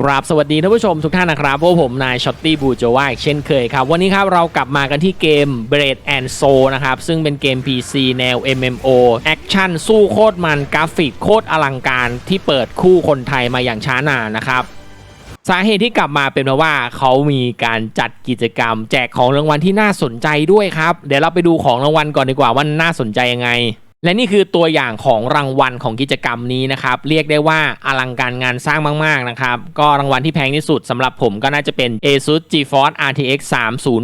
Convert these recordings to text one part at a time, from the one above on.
กราบสวัสดีท่านผู้ชมทุกท่านนะครับพวกผมนายช็อตตี้บูโจวาอีกเช่นเคยครับ วันนี้ครับเรากลับมากันที่เกม b r a d and Soul นะครับ ซึ่งเป็นเกม PC แนว MMO แอคชั่นสู้โคตรมันกราฟิกโคตรอลังการที่เปิดคู่คนไทยมาอย่างช้านานนะครับสาเหตุที่กลับมาเป็นเพราะว่าเขามีการจัดกิจกรรม แจกของรางวัลที่น่าสนใจด้วยครับ เดี๋ยวเราไปดูของรางวัลก่อนดีกว่าว่าน่าสนใจยังไง และนี่คือตัวอย่างของรางวัลของกิจกรรมนี้นะครับ เรียกได้ว่าอลังการงานสร้างมาก ๆ นะครับ ก็รางวัลที่แพงที่สุดสำหรับผมก็น่าจะเป็น ASUS GeForce RTX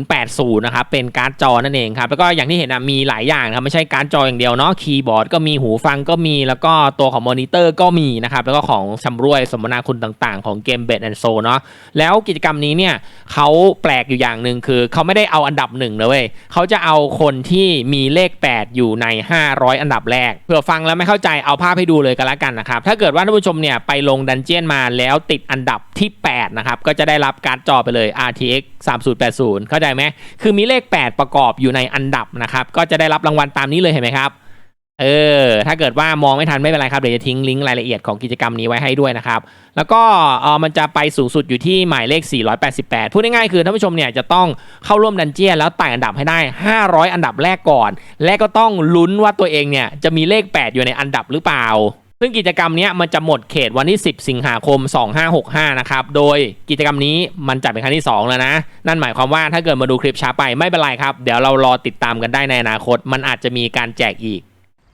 3080 นะครับ เป็นการ์ดจอนั่นเองครับ แล้วก็อย่างที่เห็นนะมีหลายอย่างครับ ไม่ใช่การ์ดจออย่างเดียวเนาะคีย์บอร์ดก็มีหูฟังก็มีแล้วก็ตัวของมอนิเตอร์ก็มีนะครับ แล้วก็ของชำรวยสมนาคุณต่างๆ ของเกมเบดแอนโซเนาะแล้วกิจกรรมนี้เนี่ยเขาแปลกอยู่อย่างหนึ่งคือเขาไม่ได้เอาอันดับหนึ่งนะเว้ยเขาจะเอาคนที่มีเลข 8 อยู่ใน 500อันดับแรกเผื่อฟังแล้วไม่เข้าใจเอาภาพให้ดูเลยกันละกันนะครับถ้าเกิดว่าท่านผู้ชมเนี่ยไปลงดันเจียนมาแล้วติดอันดับที่ 8 นะครับ ก็จะได้รับการ์ดจอไปเลย RTX 3080 เข้าใจไหมคือมีเลข 8 ประกอบอยู่ในอันดับนะครับก็จะได้รับรางวัลตามนี้เลยเห็นไหมครับ เออ ถ้าเกิดว่ามองไม่ทันไม่เป็นไรครับ เดี๋ยวจะทิ้งลิงก์รายละเอียดของกิจกรรมนี้ไว้ให้ด้วยนะครับ แล้วก็เออมันจะไปสูงสุดอยู่ที่หมายเลข 488 พูดง่ายๆคือท่านผู้ชมเนี่ยจะต้องเข้าร่วมดันเจียนแล้วไต่อันดับให้ได้ 500 อันดับแรกก่อน และก็ต้องลุ้นว่าตัวเองเนี่ยจะมีเลข 8 อยู่ในอันดับหรือเปล่าซึ่งกิจกรรมนี้มันจะหมดเขตวันที่ 10 สิงหาคม 2565 นะครับ โดยกิจกรรมนี้มันจัดเป็นครั้งที่ 2 แล้วนะ นั่นหมายความว่าถ้าเกิดมาดูคลิปช้าไปไม่เป็นไรครับ เดี๋ยวเรารอติดตามกันได้ในอนาคต มันอาจจะมีการแจกอีก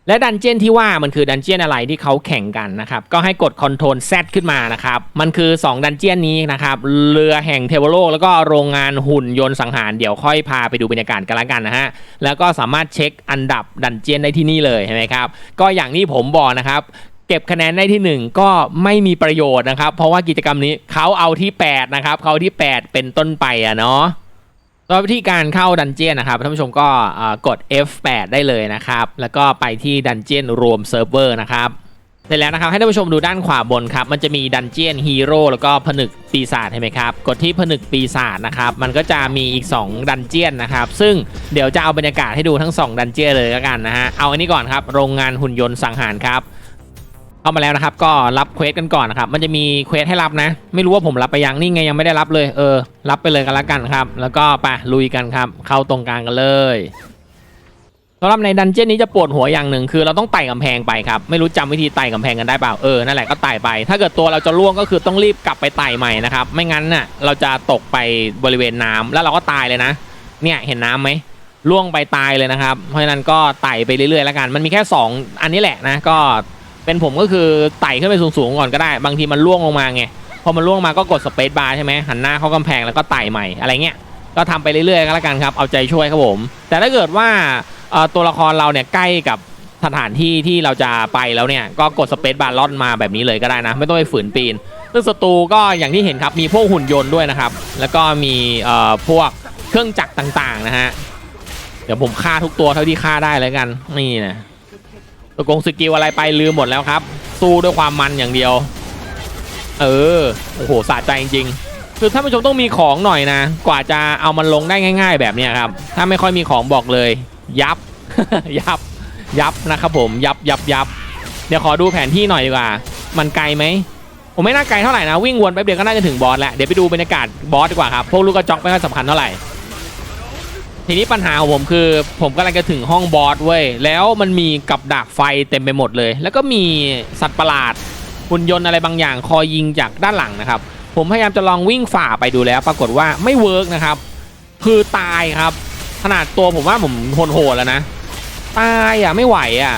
และดันเจียนที่ว่ามันคือดันเจียนอะไรที่เขาแข่งกันนะครับก็ให้กดคอนโทรล Z ขึ้นมานะครับมันคือ 2 ดันเจียนนี้นะครับเรือแห่งเทวโลก แล้วก็โรงงานหุ่นยนต์สังหาร เดี๋ยวค่อยพาไปดูบรรยากาศกันละกันนะฮะแล้วก็สามารถเช็คอันดับดันเจียนได้ที่นี่เลยเห็นไหมครับก็อย่างที่ผมบอกนะครับเก็บคะแนนได้ที่ 1 ก็ไม่มีประโยชน์นะครับ เพราะว่ากิจกรรมนี้เขาเอาที่8นะครับเขาที่ 8 เป็นต้นไปอะเนาะ ก็วิธีการเข้าดันเจียนนะครับท่านผู้ชมก็กด F8 ได้เลยนะครับ แล้วก็ไปที่ดันเจียนรวมเซิร์ฟเวอร์นะครับเสร็จแล้วนะครับให้ท่านผู้ชมดูด้านขวาบนครับ มันจะมีดันเจียนฮีโร่แล้วก็ผนึกปีศาจเห็นไหมครับ กดที่ผนึกปีศาจนะครับ มันก็จะมีอีก 2 ดันเจียนนะครับ ซึ่งเดี๋ยวจะเอาบรรยากาศให้ดูทั้ง 2 ดันเจียนเลยแล้วกันนะฮะ เอาอันนี้ก่อนครับ โรงงานหุ่นยนต์สังหารครับ เข้ามาแล้วนะครับ ก็รับเควสกันก่อนนะครับ มันจะมีเควสให้รับนะ ไม่รู้ว่าผมรับไปยังนี่ไงยังไม่ได้รับเลย เออ รับไปเลยกันละกันครับ แล้วก็ไปลุยกันครับ เข้าตรงกลางกันเลยสำหรับในดันเจี้ยนนี้จะปวดหัวอย่างหนึ่งคือเราต้องไต่กำแพงไปครับ ไม่รู้จำวิธีไต่กำแพงกันได้เปล่าเออนั่นแหละก็ไต่ไป ถ้าเกิดตัวเราจะล่วงก็คือต้องรีบกลับไปไต่ใหม่นะครับ ไม่งั้นน่ะเราจะตกไปบริเวณน้ำแล้วเราก็ตายเลยนะ เนี่ยเห็นน้ำไหมล่วงไปตายเลยนะครับ เพราะฉะนั้นก็ไต่ไปเรื่อยๆแล้วกัน มันมีแค่ 2 อันนี้แหละนะ ก็ เป็นผมก็คือไต่ขึ้นไปสูงๆก่อนก็ได้ บางทีมันล่วงลงมาไงพอมันล่วงมาก็กดสเปซบาร์ใช่ไหมหันหน้าเข้ากำแพงแล้วก็ไต่ใหม่อะไรเงี้ยก็ทำไปเรื่อยๆก็แล้วกันครับเอาใจช่วยครับผม แต่ถ้าเกิดว่าตัวละครเราเนี่ยใกล้กับสถานที่ที่เราจะไปแล้วเนี่ยก็กดสเปซบาร์ล่อนมาแบบนี้เลยก็ได้นะ ไม่ต้องไปฝืนปีนซึ่งศัตรูก็อย่างที่เห็นครับมีพวกหุ่นยนต์ด้วยนะครับ แล้วก็มีพวกเครื่องจักรต่างๆนะฮะเดี๋ยวผมฆ่าทุกตัวเท่าที่ฆ่าได้เลยกันนี่นะ ตัวกงสกิลอะไรไปลืมหมดแล้วครับ สู้ด้วยความมันอย่างเดียว เออโอ้โหสะใจจริงๆคือท่านผู้ชมต้องมีของหน่อยนะ กว่าจะเอามันลงได้ง่าย ๆ แบบเนี้ครับ ถ้าไม่ค่อยมีของบอกเลย ยับ ยับ ยับนะครับผม ยับยับยับเดี๋ยวขอดูแผนที่หน่อยดีกว่า มันไกลไหมผมไม่น่าไกลเท่าไหร่นะวิ่งวนแป๊บเดียวก็น่าจะถึงบอสแล้วเดี๋ยวไปดูบรรยากาศบอสดีกว่าครับพวกลูกกระจอกไม่ค่อยสำคัญเท่าไหร่ ทีนี้ปัญหาของผมคือ ผมกำลังจะถึงห้องบอสเว้ย แล้วมันมีกับดักไฟเต็มไปหมดเลย แล้วก็มีสัตว์ประหลาดหุ่นยนต์อะไรบางอย่างคอยยิงจากด้านหลังนะครับ ผมพยายามจะลองวิ่งฝ่าไปดูแล้ว ปรากฏว่าไม่เวิร์กนะครับ คือตายครับ ขนาดตัวผมว่าผมโหดๆแล้วนะ ตายอะไม่ไหวอะ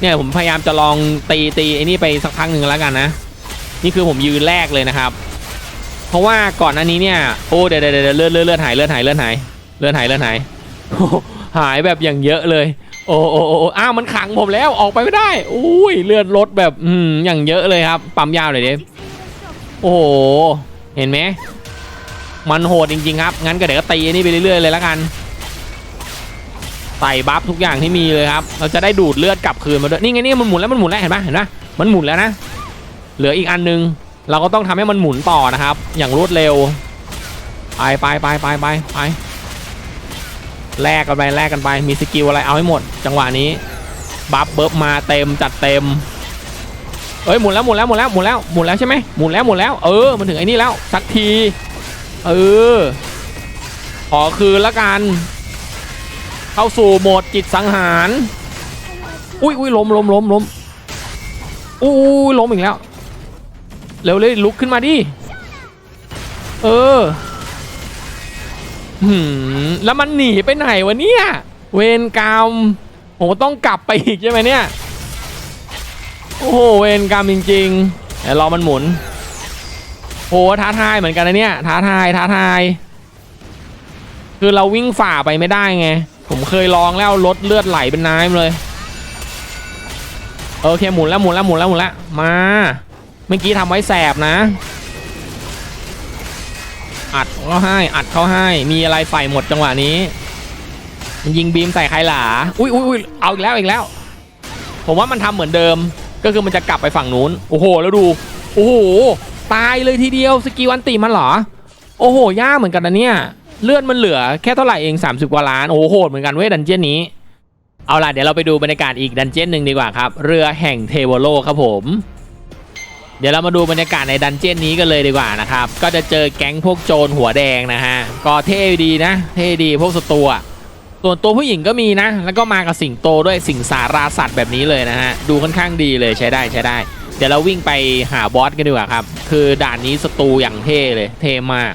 เนี่ยผมพยายามจะลองตีตีไอ้นี่ไปสักพักหนึ่งแล้วกันนะ นี่คือผมยืนแรกเลยนะครับ เพราะว่าก่อนหน้านี้เนี่ย โอ้เดี๋ยวเดี๋ยวเดี๋ยวเลือดเลือดเลือดหายเลือดหายเลือดหาย เลือดหายเลือดหายหายแบบอย่างเยอะเลย โอ้โอ้โอ้อ้าวมันขังผมแล้วออกไปไม่ได้อุ้ยเลือดลดแบบอืมอย่างเยอะเลยครับ ปั๊มยาวเลยเด้โอ้โหเห็นไหมมันโหดจริงๆครับ งั้นก็เดี๋ยวก็ตีอันนี่ไปเรื่อยๆเลยแล้วกันใส่บัฟทุกอย่างที่มีเลยครับ เราจะได้ดูดเลือดกลับคืนมาด้วย นี่ไงนี่มันหมุนแล้วมันหมุนแล้วเห็นปะเห็นปะมันหมุนแล้วนะ เหลืออีกอันนึง เราก็ต้องทำให้มันหมุนต่อนะครับ อย่างรวดเร็ว ไปไปไปไปไปไป แลกกันไปแลกกันไปมีสกิลอะไรเอาให้หมด จังหวะนี้บัฟเบิร์บมาเต็มจัดเต็มเอ้ยหมุนแล้วหมุนแล้วหมุนแล้วหมุนแล้วหมุนแล้วใช่ไหมหมุนแล้วหมุนแล้วเออมันถึงไอ้นี่แล้วสักที เออขอคืนละกัน เข้าสู่โหมดจิตสังหาร อุ้ยอุ้ยล้มล้มล้มล้มอุ้ยล้มอีกแล้วเร็วเลยลุกขึ้นมาดิเออ หืมแล้วมันหนีไปไหนวะเนี่ย เวรกรรมโหต้องกลับไปอีกใช่ไหมเนี่ย โอ้โห เวรกรรมจริงๆเดี๋ยวรอมันหมุนโหท้าทายเหมือนกันนะเนี่ย ท้าทายท้าทาย คือเราวิ่งฝ่าไปไม่ได้ไง ผมเคยลองแล้วรถเลือดไหลเป็นน้ำเลย โอเคหมุนแล้วหมุนแล้วหมุนแล้วหมุนแล้วมา เมื่อกี้ทำไว้แสบนะ อัดเขาให้ อัดเขาให้ มีอะไรใส่หมดจังหวะนี้ มันยิงบีมใส่ใครหล่ะอุ้ยอุ้ยเอาอีกแล้วอีกแล้ว ผมว่ามันทำเหมือนเดิม ก็คือมันจะกลับไปฝั่งนู้น โอ้โห แล้วดู โอ้โห ตายเลยทีเดียว สกิลอันติมันเหรอ โอ้โห ยากเหมือนกันนะเนี่ย เลือดมันเหลือแค่เท่าไหร่เอง 30 กว่าล้าน โอ้โห เหมือนกันเว้ยดันเจี้ยนนี้ เอาล่ะ เดี๋ยวเราไปดูบรรยากาศอีกดันเจี้ยนหนึ่งดีกว่าครับ เรือแห่งเทวโลครับผม เดี๋ยวเรามาดูบรรยากาศในดันเจี้ยนนี้กันเลยดีกว่านะครับ ก็จะเจอแก๊งพวกโจรหัวแดงนะฮะ ก็เท่ดีนะ เท่ดีพวกสตัวส่วนตัวผู้หญิงก็มีนะ แล้วก็มากับสิงโตด้วยสิงสาราสัตว์แบบนี้เลยนะฮะ ดูค่อนข้างดีเลยใช้ได้ใช้ได้ เดี๋ยวเราวิ่งไปหาบอสกันดีกว่าครับ คือด่านนี้สตูอย่างเท่เลย เท่มาก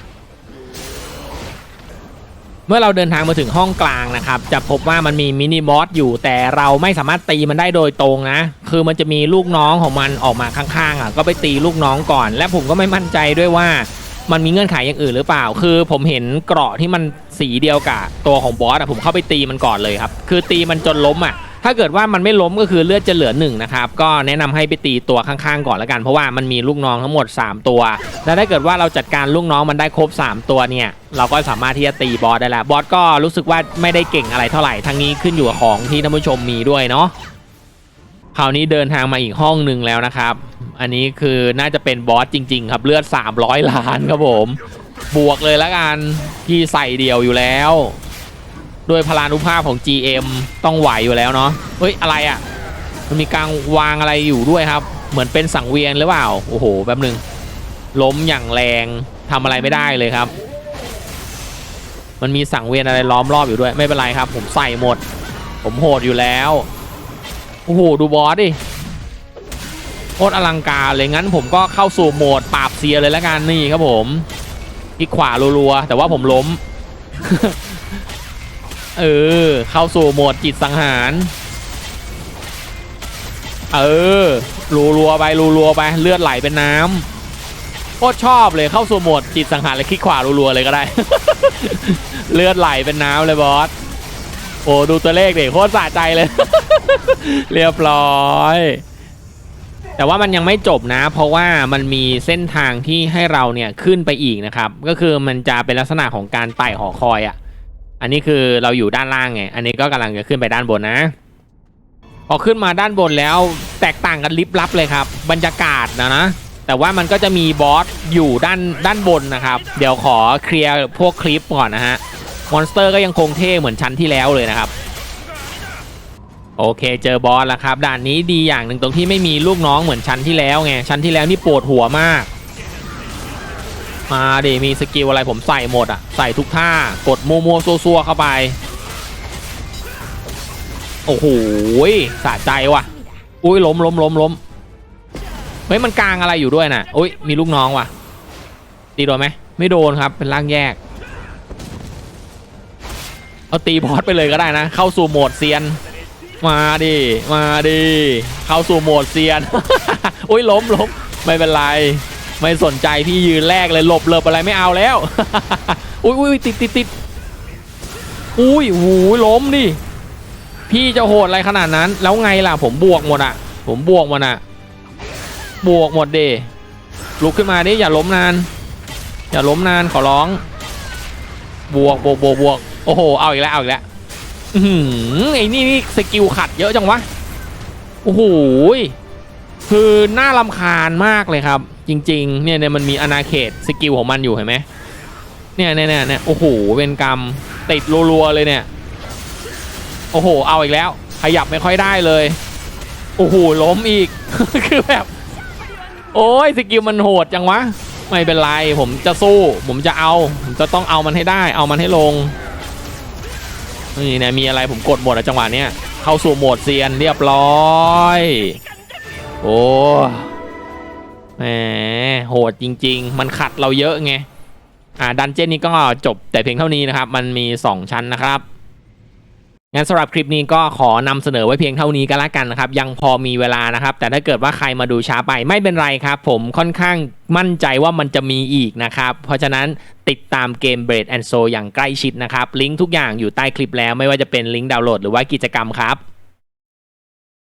เมื่อเราเดินทางมาถึงห้องกลางนะครับจะพบว่ามันมีมินิบอสอยู่แต่เราไม่สามารถตีมันได้โดยตรงนะ คือมันจะมีลูกน้องของมันออกมาข้างๆอะก็ไปตีลูกน้องก่อน และผมก็ไม่มั่นใจด้วยว่ามันมีเงื่อนไขอย่างอื่นหรือเปล่า คือผมเห็นเกราะที่มันสีเดียวกับตัวของบอสอะผมเข้าไปตีมันก่อนเลยครับ คือตีมันจนล้มอะ ถ้าเกิดว่ามันไม่ล้มก็คือเลือดจะเหลือหนึ่งนะครับก็แนะนำให้ไปตีตัวข้างๆก่อนละกัน เพราะว่ามันมีลูกน้องทั้งหมด 3 ตัว และถ้าเกิดว่าเราจัดการลูกน้องมันได้ครบ 3 ตัวเนี่ยเราก็สามารถที่จะตีบอสได้แล้วบอสก็รู้สึกว่าไม่ได้เก่งอะไรเท่าไหร่ทั้งนี้ขึ้นอยู่กับของที่ท่านผู้ชมมีด้วยเนาะคราวนี้เดินทางมาอีกห้องหนึ่งแล้วนะครับ อันนี้คือน่าจะเป็นบอสจริง ๆ ครับเลือด 300 ล้านครับผม บวกเลยละกันที่ใส่เดี่ยวอยู่แล้ว ด้วยพลานุภาพของ GM ต้องไหวอยู่แล้วเนาะเฮ้ยอะไรอะ่ะมันมีการวางอะไรอยู่ด้วยครับ เหมือนเป็นสังเวียนหรือเปล่าโอ้โหแป๊บหนึงล้มอย่างแรงทำอะไรไม่ได้เลยครับ มันมีสังเวียนอะไรล้อมรอบอยู่ด้วยไม่เป็นไรครับ ผมใส่หมด ผมโหดอยู่แล้วโอ้โหดูบอสดิโคตรอลังการเลยงั้นผมก็เข้าสู่โหมดปราบเซียเลยแล้วกันนี่ครับผมคลิกขวารัวๆแต่ว่าผมล้ม เออ เข้าสู่โหมดจิตสังหาร เออรัวๆไปรัวๆไปเลือดไหลเป็นน้ำโคตรชอบเลยเข้าสู่โหมดจิตสังหารเลยคลิกขวารัวๆเลยก็ได้ เลือดไหลเป็นน้ำเลยบอสโอ้ดูตัวเลขเดิโคตรสะใจเลย เรียบร้อยแต่ว่ามันยังไม่จบนะ เพราะว่ามันมีเส้นทางที่ให้เราเนี่ยขึ้นไปอีกนะครับ ก็คือมันจะเป็นลักษณะของการไต่หอคอยอะ่ะ อันนี้คือเราอยู่ด้านล่างไง อันนี้ก็กำลังจะขึ้นไปด้านบนนะ พอขึ้นมาด้านบนแล้วแตกต่างกันลิบลับเลยครับ บรรยากาศนะนะ แต่ว่ามันก็จะมีบอสอยู่ด้านด้านบนนะครับ เดี๋ยวขอเคลียร์พวกคลิปก่อนนะฮะ มอนสเตอร์ก็ยังคงเท่เหมือนชั้นที่แล้วเลยนะครับ โอเคเจอบอสแล้วครับ ด่านนี้ดีอย่างหนึ่งตรงที่ไม่มีลูกน้องเหมือนชั้นที่แล้วไง ชั้นที่แล้วนี่ปวดหัวมาก มาดิมีสกิลอะไรผมใส่หมดอะ ใส่ทุกท่ากดมัวๆซัวๆเข้าไป โอ้โหสะใจว่ะ อุ้ยล้มล้มล้มล้มเฮ้ยมันกลางอะไรอยู่ด้วยน่ะอุ้ยมีลูกน้องว่ะตีโดนไหมไม่โดนครับเป็นร่างแยก เอาตีบอสไปเลยก็ได้นะ เข้าสู่โหมดเซียน มาดิมาดิเข้าสู่โหมดเซียน อุ้ยล้มล้มไม่เป็นไร ไม่สนใจพี่ยืนแรกเลยหลบหลบอะไรไม่เอาแล้ว อุ้ยอุ้ยติดติดติดอุ้ยหูล้มดิ พี่จะโหดอะไรขนาดนั้น แล้วไงล่ะผมบวกหมดอะ ผมบวกหมดอะ บวกหมดเดลุกขึ้นมาดิอย่าล้มนาน อย่าล้มนานขอร้อง บวกบวกบวกบวกโอ้โหเอาอีกแล้วเอาอีกแล้วอื้อหือไอ้นี่นี่สกิลขัดเยอะจังวะโอ้โห คือน่าลำคาญมากเลยครับ จริงๆเนี่ยเนี่ยมันมีอนาเขตสกิลของมันอยู่เห็นไหมเนี่ยเนี่ยเนี่ยโอ้โหเป็นกรรมติดรัวๆเลยเนี่ย โอ้โห เอาอีกแล้ว ขยับไม่ค่อยได้เลย โอ้โหล้มอีก คือแบบ โอ้ยสกิลมันโหดจังวะ ไม่เป็นไร ผมจะสู้ ผมจะเอา ผมจะต้องเอามันให้ได้ เอามันให้ลง นี่นะมีอะไรผมกดหมดอะจังหวะเนี้ย เข้าสู่โหมดเซียนเรียบร้อย โอ้แหมโหดจริง ๆ มันขัดเราเยอะไงอ่าดันเจี้ยนนี้ก็จบแต่เพียงเท่านี้นะครับ มันมี 2 ชั้นนะครับงั้นสำหรับคลิปนี้ก็ขอนำเสนอไว้เพียงเท่านี้ก็แล้วกันนะครับ ยังพอมีเวลานะครับ แต่ถ้าเกิดว่าใครมาดูช้าไปไม่เป็นไรครับ ผมค่อนข้างมั่นใจว่ามันจะมีอีกนะครับ เพราะฉะนั้นติดตามเกม Braid and Soul อย่างใกล้ชิดนะครับ ลิงก์ทุกอย่างอยู่ใต้คลิปแล้วไม่ว่าจะเป็นลิงก์ดาวน์โหลดหรือว่ากิจกรรมครับ